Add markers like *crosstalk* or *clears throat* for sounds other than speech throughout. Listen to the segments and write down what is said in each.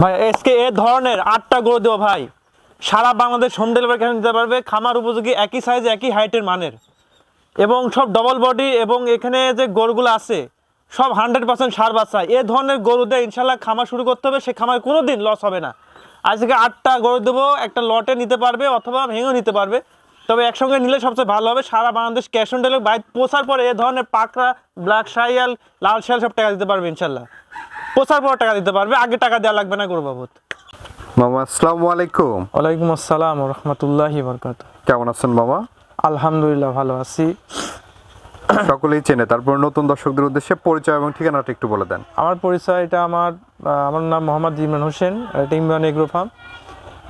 ভাই এসকে এ ধরনের আটটা গরু দেবো ভাই। সারা বাংলাদেশ হোম ডেলিভারি কেন দিতে পারবে? খামার উপযোগী, একই সাইজ একই হাইটের মানের। এবং সব ডবল বডি এবং এখানে যে গরুগুলো আছে, সব হান্ড্রেড পার্সেন্ট সার বাচ্চা। এ ধরনের গরু দিয়ে ইনশাল্লাহ খামার শুরু করতে হবে, সে খামার কোনো দিন লস হবে না। আজকে আটটা গরু দেবো, একটা লটে নিতে পারবে অথবা ভেঙেও নিতে পারবে। তবে একসঙ্গে নিলে সবচেয়ে ভালো হবে। সারা Bangladesh cash on delivery bike পোষার পরে এ ধরনের পাকড়া ব্ল্যাক শাইয়াল লাল শাইল সব টাকা দিতে পারবে ইনশাল্লাহ। পোষার পর টাকা দিতে পারবে আগে টাকা দেওয়া লাগবে না গরু বাবদ। মামা আসসালামু আলাইকুম। ওয়ালাইকুম আসসালাম রহমতুল্লাহি বরকাত কেমন আছেন মামা? আলহামদুলিল্লাহ ভালো আছি। সকলেই চেনে তারপর নতুন দর্শকদের উদ্দেশ্যে পরিচয় এবং ঠিকানাটা একটু বলে দেন। আমার পরিচয় এটা আমার আমার নাম মোহাম্মদ ইমরান হোসেন এটা ইমরান এগ্রো ফার্ম।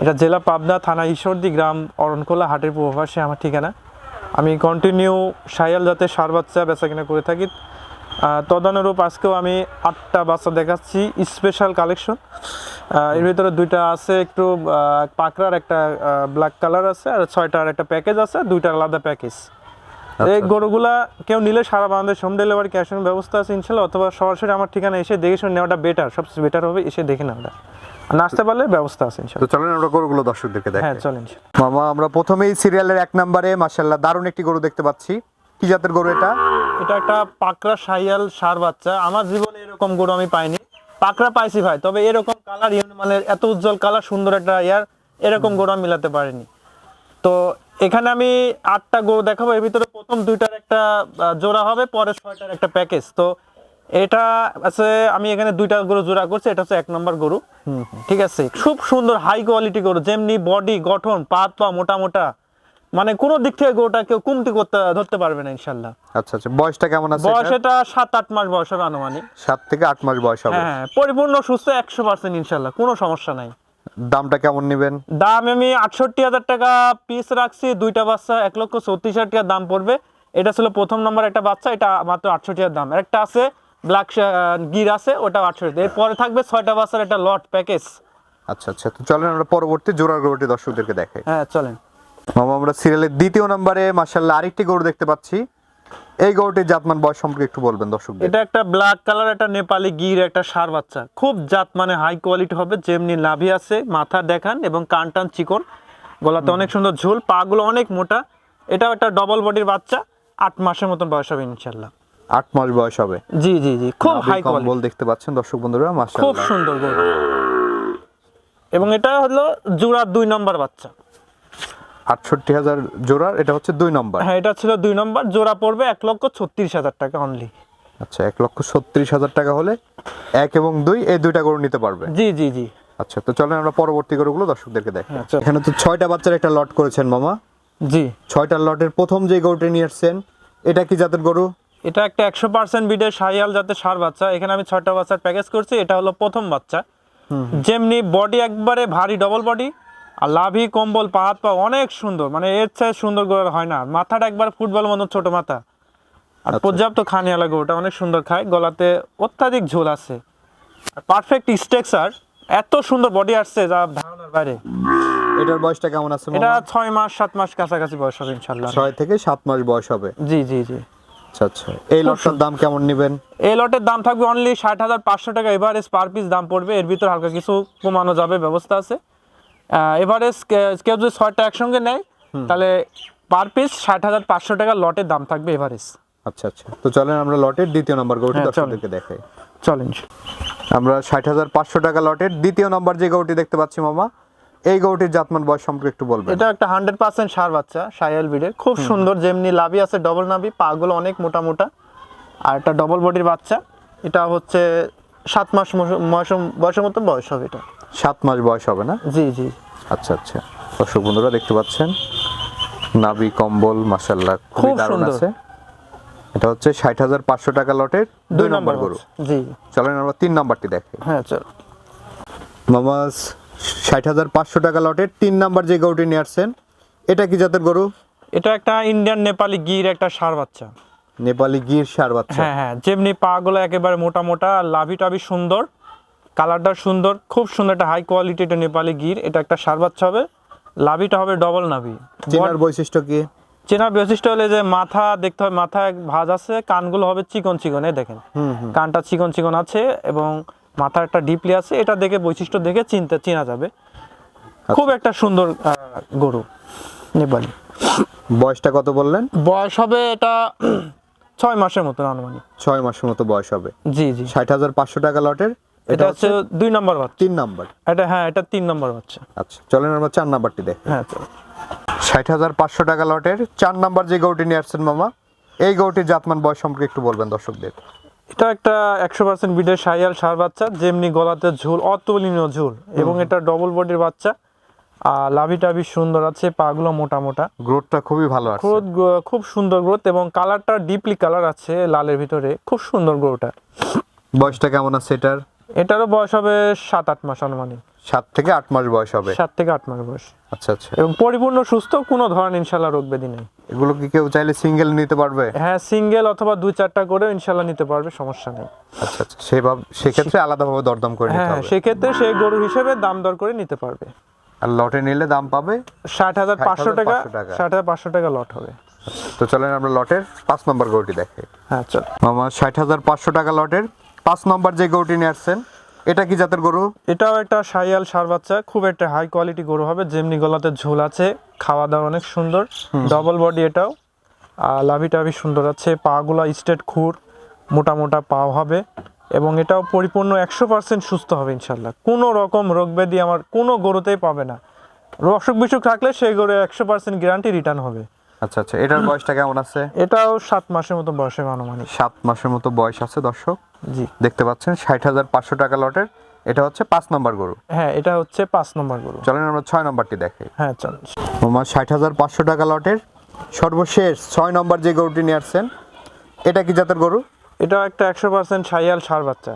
এটা জেলা পাবনা থানা ঈশ্বরদী গ্রাম অরণকোলা হাটের পূর্বপাশে আমার ঠিকানা। আমি কন্টিনিউ সায়াল জাতের সার বাচ্চা বেচা কিনা করে থাকি। তদানুরূপ আজকেও আমি আটটা বাচ্চা দেখাচ্ছি স্পেশাল কালেকশন এর ভিতরে দুইটা আছে একটু পাকড়ার একটা ব্ল্যাক কালার আছে আর ছয়টার একটা প্যাকেজ আছে দুইটা আলাদা প্যাকেজ এই গরুগুলা কেউ নিলে সারা Bangladesh home delivery cash on ব্যবস্থা আছে ইনশাল্লাহ অথবা সরাসরি আমার ঠিকানা এসে দেখে শুনে নেওয়াটা বেটার সবচেয়ে বেটার হবে এসে দেখে নেওয়াটা। আর নাচতে পারলে ব্যবস্থা আছে তো ইনশাল্লাহ চলেন আমরা গরুগুলো দর্শকদেরকে হ্যাঁ চলেন মামা আমরা প্রথমেই সিরিয়ালের এক নম্বরে মাশাল্লাহ দারুণ একটি গরু দেখতে পাচ্ছি। কি জাতের গরু এটা? এটা একটা পাকড়া সাইয়াল সার বাচ্চা। আমার জীবনে এরকম গরু আমি পাইনি। পাকড়া পাইছি ভাই তবে এরকম কালার মানে এত উজ্জ্বল কালার সুন্দর একটা ইয়ার এরকম গরু আমি মিলাতে পারিনি। তো এখানে আমি আটটা গরু দেখাবো। এর ভিতরে প্রথম দুইটার একটা জোড়া হবে পরে ছয়টার একটা প্যাকেজ তো এটা আছে আমি এখানে দুইটা গরু জোড়া করছি এটা হচ্ছে এক নম্বর গরু। ঠিক আছে? খুব সুন্দর হাই কোয়ালিটি গরু যেমনি বডি গঠন পাত পা মোটা মোটা। মানে কোন দিক থেকে গরুটা কেউ কমতি করতে ধরতে পারবে না ইনশাল্লাহ। আচ্ছা আচ্ছা। বয়সটা কেমন আছে বয়স এটা সাত আট মাস বয়স হবে আনুমানিক। সাত থেকে আট মাস বয়স হবে। হ্যাঁ পরিপূর্ণ সুস্থ একশো পার্সেন্ট ইনশাল্লাহ কোনো সমস্যা নাই। দামটা কেমন নেবেন? দাম আমি আটষট্টি হাজার টাকা পিস রাখছি দুইটা বাচ্চা এক লক্ষ চৌত্রিশ হাজার টাকা দাম পড়বে। এটা ছিল প্রথম নম্বর একটা বাচ্চা এটা মাত্র আটষট্টি হাজার দাম। একটা আছে ব্ল্যাক গির আছে ওটা আটষট্টি এরপরে থাকবে ছয়টা বাচ্চার একটা লট প্যাকেজ আচ্ছা আচ্ছা। তো চলেন আমরা পরবর্তী জোড়ার গরুটি দর্শকদেরকে দেখাই। হ্যাঁ চলেন। মামা আমরা সিরিয়ালের দ্বিতীয় নম্বরে মাশাল্লাহ আরেকটি গরু দেখতে পাচ্ছি। এই গরুটির জাতমান বয়স সম্পর্কে একটু বলবেন দর্শক এটা একটা ব্ল্যাক কালার একটা নেপালি গির একটা সার বাচ্চা। খুব জাত মানে হাই কোয়ালিটি হবে যেমনি নাভি আছে মাথা দেখান এবং কান টান চিকন। গলাতে অনেক সুন্দর ঝোল পাগুলো অনেক মোটা। এটাও একটা ডবল বডির বাচ্চা আট মাসের মতন বয়স হবে ইনশাল্লাহ আট মাস বয়স হবে। জি জি জি খুব হাই কম্বল দেখতে পাচ্ছেন দর্শক বন্ধুরা খুব সুন্দর গরু। এবং এটা হলো জোড়ার দুই নম্বর বাচ্চা। আটষট্টি হাজার জোড়ার এটা হচ্ছে দুই নম্বর। হ্যাঁ এটা ছিল দুই নম্বর জোড়া পড়বে এক লক্ষ ছত্রিশ হাজার টাকা অনলি আচ্ছা এক লক্ষ ছত্রিশ হাজার টাকা হলে এক এবং দুই এই দুইটা গরু নিতে পারবে? জি জি জি। আচ্ছা তো চলেন আমরা পরবর্তী গরুগুলো দর্শকদেরকে দেখাই। হ্যাঁ, এখানে তো ছয়টা বাচ্চার একটা লট করেছেন মামা। জি। ছয়টা লটের প্রথম যে গরুটি নিয়ে এসছেন এটা কি জাতের গরু? এটা একটা একশো পার্সেন্ট বিডের সাইয়াল জাতের সার বাচ্চা। এখানে আমি ছয়টা বাচ্চার প্যাকেজ করছি এটা হলো প্রথম বাচ্চা। যেমনি বডি একবারে ভারী ডবল বডি আর লাভি কম্বল পা হাত পা অনেক সুন্দর। মানে এর চেয়ে সুন্দর করে হয় না। মাথাটা একবার ফুটবল মতো ছোট মাথা। আর আচ্ছা। পর্যাপ্ত খানিয়ালা গরুটা অনেক সুন্দর খায়। গলাতে অত্যাধিক ঝোল আছে। আর পারফেক্ট স্ট্রাকচার এত সুন্দর বডি আসছে যা ধারণার বাইরে। এটার বয়সটা কেমন আছে এটা? ছয় মাস সাত মাস কাছাকাছি বয়স হবে ইনশাল্লাহ ছয় থেকে সাত মাস বয়স হবে? জি জি জি। আচ্ছা আচ্ছা। এই লটটার দাম কেমন নেবেন? এই লটের দাম থাকবে অনলি ষাট হাজার পাঁচশো টাকা। এভারেজ পার পিস দাম পড়বে। এর ভিতর হালকা কিছু কমানো যাবে ব্যবস্থা আছে। এভারেজ কেউ যদি ছয়টা একসঙ্গে নেয় তাহলে পার পিস ষাট হাজার পাঁচশো টাকা লটের দাম থাকবে এভারেজ আচ্ছা আচ্ছা। তো চলেন আমরা লটের দ্বিতীয় নম্বর গরুটি হ্যাঁ, চলেন। দর্শকদেরকে দেখাই। চলেন আমরা ষাট হাজার পাঁচশো টাকা লটের দ্বিতীয় নম্বর যে গরুটি দেখতে পাচ্ছি মামা এই গরুটির জাতমান বয়স সম্পর্কে একটু বলবেন। এটা একটা হান্ড্রেড পার্সেন্ট সার বাচ্চা সাইয়াল বিডের খুব সুন্দর যেমনি লাভি আছে ডবল নাভি পাগুলো অনেক মোটা মোটা। আর একটা ডবল বডির বাচ্চা এটা হচ্ছে সাত মাস বয়স- বয়সের মতো বয়স হবে এটা। সাত মাস বয়স হবে না? জি জি। আচ্ছা আচ্ছা। দর্শক বন্ধুরা দেখতে পাচ্ছেন? নাভি কম্বল মাসাল্লাহ খুব দারুণ। আছে। এটা হচ্ছে ষাট হাজার পাঁচশো টাকা লটের দুই নম্বর গরু। জি। চলেন আমরা তিন নম্বরটি দেখি। হ্যাঁ চল। মামা ষাট হাজার পাঁচশো টাকা লটের তিন নাম্বার যে গরুটি নিয়ে আসছেন এটা কি জাতের গরু? এটা একটা ইন্ডিয়ান নেপালি গির একটা সার বাচ্চা। নেপালি গির সার বাচ্চা। হ্যাঁ হ্যাঁ যেমনি পা গুলো একেবারে মোটা মোটা লাভি টাভি সুন্দর কালারটা সুন্দর খুব সুন্দর একটা হাই কোয়ালিটি এটা নেপালি গির। এটা একটা সার বাচ্চা হবে লাভিটা হবে ডবল নাভি। চেনার বৈশিষ্ট্য কি? চেনার বৈশিষ্ট্য হলে যে মাথা দেখতে হবে মাথা এক ভাঁজ আছে কানগুলো হবে চিকন চিকন এই দেখেন। কানটা চিকন চিকন আছে এবং মাথা একটা ডিপলি আছে এটা দেখে বৈশিষ্ট্য দেখে চিনতে চেনা যাবে। খুব একটা সুন্দর গরু নেপালি। বয়সটা কত বললেন? বয়স হবে এটা *clears throat* ছয় মাসের মতন আনুমানিক। ছয় মাসের মতো বয়স হবে। জি জি। ষাট হাজার পাঁচশো টাকা লটের এটা হচ্ছে দুই নম্বর বাচ্চা। তিন নাম্বার। এটা হ্যাঁ এটা তিন নম্বর বাচ্চা। আচ্ছা চলেন আমরা চার নাম্বারটি দেখ। হ্যাঁ। ষাট হাজার পাঁচশো টাকা লটের চার নাম্বার যে গৌটি নিয়ে আসছেন মামা এই গৌটির জাতমান বয়স সম্পর্কে একটু বলবেন দর্শকদের। এটা একটা একশো পার্সেন্ট বিডের সাইয়াল সার বাচ্চা যেমনি গলাতে ঝুল অতুলনীয় ঝুল এবং এটা ডবল বডির বাচ্চা আর লাভি টাভি সুন্দর আছে পাগুলো মোটা মোটা। গ্রোথটা খুবই ভালো আছে। গ্রোথ খুব সুন্দর গ্রোথ এবং কালারটা ডিপলি কালার আছে লালের ভিতরে খুব সুন্দর গ্রোটা বয়সটা কেমন আছে এটার? এটারও বয়স হবে সাত আট মাস আনুমানিক। সাত থেকে আট মাস বয়স হবে? সাত থেকে আট মাস বয়স। আচ্ছা আচ্ছা। এবং পরিপূর্ণ সুস্থ কোনো ধরনের ইনশাল্লাহ রোগ ব্যাধি নেই। এগুলো কি কেউ চাইলে সিঙ্গেল নিতে পারবে? হ্যাঁ সিঙ্গেল অথবা দুই চারটা করে ইনশাল্লাহ নিতে পারবে সমস্যা নেই। আচ্ছা আচ্ছা। সেভাবে সেক্ষেত্রে আলাদাভাবে দরদাম করে নিতে হ্যাঁ হবে। সেক্ষেত্রে সেই গরু হিসেবে দাম দর করে নিতে পারবে। আর লটে নিলে দাম পাবে? ষাট হাজার পাঁচশো টাকা ষাট হাজার পাঁচশো টাকা লট হবে। তো চলেন আমরা লটের পাঁচ নম্বর গরুটি দেখে। হ্যাঁ চল। মামা ষাট হাজার পাঁচশো টাকা লটের পাঁচ নম্বর যে গরুটি নিয়ে আসছেন এটা কি জাতের গরু? এটাও একটা সাইয়াল সার বাচ্চা খুব একটা হাই কোয়ালিটি গরু হবে যেমনি গলাতে ঝোল আছে খাওয়া দাওয়া অনেক সুন্দর ডবল বডি এটাও আর লাভি টাভি সুন্দর আছে পাগুলা স্টেট খুর মোটা মোটা পাও হবে এবং এটাও পরিপূর্ণ একশো পার্সেন্ট সুস্থ হবে ইনশাল্লাহ কোনো রকম রোগ ব্যাধি আমার কোনো গরুতেই পাবে না। অসুখ বিসুখ থাকলে সেই গরু একশো পার্সেন্ট গ্যারান্টি রিটার্ন হবে। আচ্ছা আচ্ছা এটার বয়সটা কেমন আছে? এটাও সাত মাসের মতো বয়সে আনুমানিক। সাত মাসের মতো বয়স আছে দর্শক। জি। দেখতে পাচ্ছেন ষাট হাজার পাঁচশো টাকা লটের এটা হচ্ছে পাঁচ নম্বর গরু। হ্যাঁ এটা হচ্ছে পাঁচ নম্বর গরু। চলেন আমরা ছয় নম্বরটি দেখে। হ্যাঁ চল মামা ষাট হাজার পাঁচশো টাকা লটের সর্বশেষ ছয় নম্বর যে গরুটি নিয়ে আসছেন এটা কি জাতের গরু? এটাও একটা একশো পার্সেন্ট সাইয়াল সার বাচ্চা।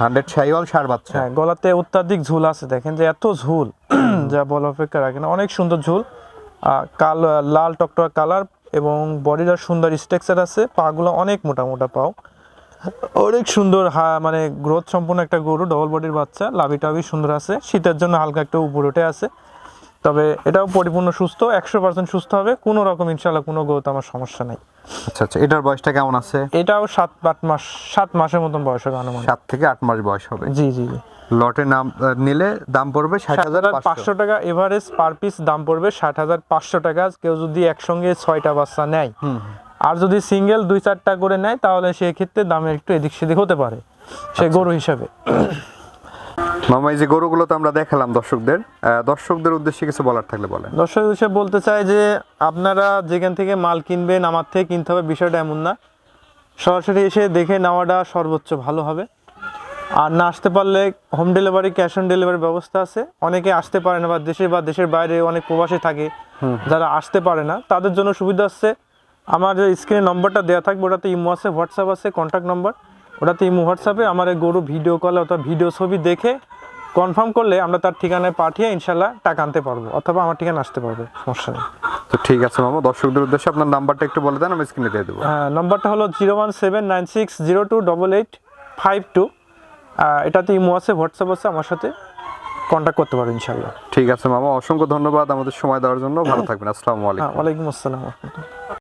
হান্ড্রেড শাইওয়াল সার বাচ্চা। হ্যাঁ গলাতে অত্যাধিক ঝুল আছে দেখেন যে এত ঝুল যা বলা অপেক্ষা রাখে না অনেক সুন্দর ঝুল। কাল লাল টকটকা কালার এবং বডিটার সুন্দর স্ট্রাকচার আছে। পাগুলো অনেক মোটা মোটা পাও। অনেক সুন্দর হা মানে গ্রোথ সম্পূর্ণ একটা গরু ডবল বডির বাচ্চা লাভি টাভি সুন্দর আছে। শীতের জন্য হালকা একটা উপর উঠে আছে। তবে এটাও পরিপূর্ণ সুস্থ একশো পার্সেন্ট সুস্থ হবে। কোনো রকম ইনশাল্লাহ কোনো গ্রোথ আমার সমস্যা নেই। আচ্ছা আচ্ছা এটার বয়সটা কেমন আছে? এটাও সাত আট মাস সাত মাসের মতন বয়স হবে আনুমানিক। সাত থেকে আট মাস বয়স হবে। জি জি জি। লটে নাম নিলে দাম পড়বে ষাট হাজার পাঁচশো। টাকা এভারেজ পার পিস দাম পড়বে ষাট হাজার পাঁচশো টাকা। কেউ যদি একসঙ্গে ছয়টা বাচ্চা নেয় আর যদি সিঙ্গেল দুই চারটা করে নেয় তাহলে সেক্ষেত্রে দামের একটু এদিক সেদিক হতে পারে সে গরু হিসাবে। মামা এই যে গরুগুলো তো আমরা দেখালাম দর্শকদের দর্শকদের উদ্দেশ্যে কিছু বলার থাকলে বলেন। দর্শক হিসেবে বলতে চাই যে আপনারা যেখান থেকে মাল কিনবেন আমার থেকে কিনতে হবে বিষয়টা এমন না। সরাসরি এসে দেখে নেওয়াটা সর্বোচ্চ ভালো হবে। আর না আসতে পারলে home delivery cash on delivery ব্যবস্থা আছে। অনেকে আসতে পারে না বা দেশে বা দেশের বাইরে অনেক প্রবাসী থাকে যারা আসতে পারে না। তাদের জন্য সুবিধা আছে। আমার যে স্ক্রিনে নম্বরটা দেওয়া থাকবে ওটাতে ইমো আছে হোয়াটসঅ্যাপ আছে কন্ট্যাক্ট নম্বর ওটাতে ইমো হোয়াটসঅ্যাপে আমার এই গরু ভিডিও কলে অথবা ভিডিও ছবি দেখে কনফার্ম করলে আমরা তার ঠিকানায় পাঠিয়ে ইনশাল্লাহ টাকা আনতে পারব অথবা আমার ঠিকানা আসতে পারবে সমস্যা নেই। তো ঠিক আছে মামা দর্শকদের উদ্দেশ্যে আপনার নাম্বারটা একটু বলে দেন আমি স্ক্রিনে দিয়ে দেবো। হ্যাঁ, নম্বরটা হলো zero one seven nine six zero two double eight five two এটাতে ইমো আছে হোয়াটসঅ্যাপ আছে আমার সাথে কন্ট্যাক্ট করতে পারো ইনশাল্লাহ ঠিক আছে মামা অসংখ্য ধন্যবাদ আমাদের সময় দেওয়ার জন্য। ভালো থাকবেন আসসালামু আলাইকুম। ওয়ালাইকুম আসসালাম।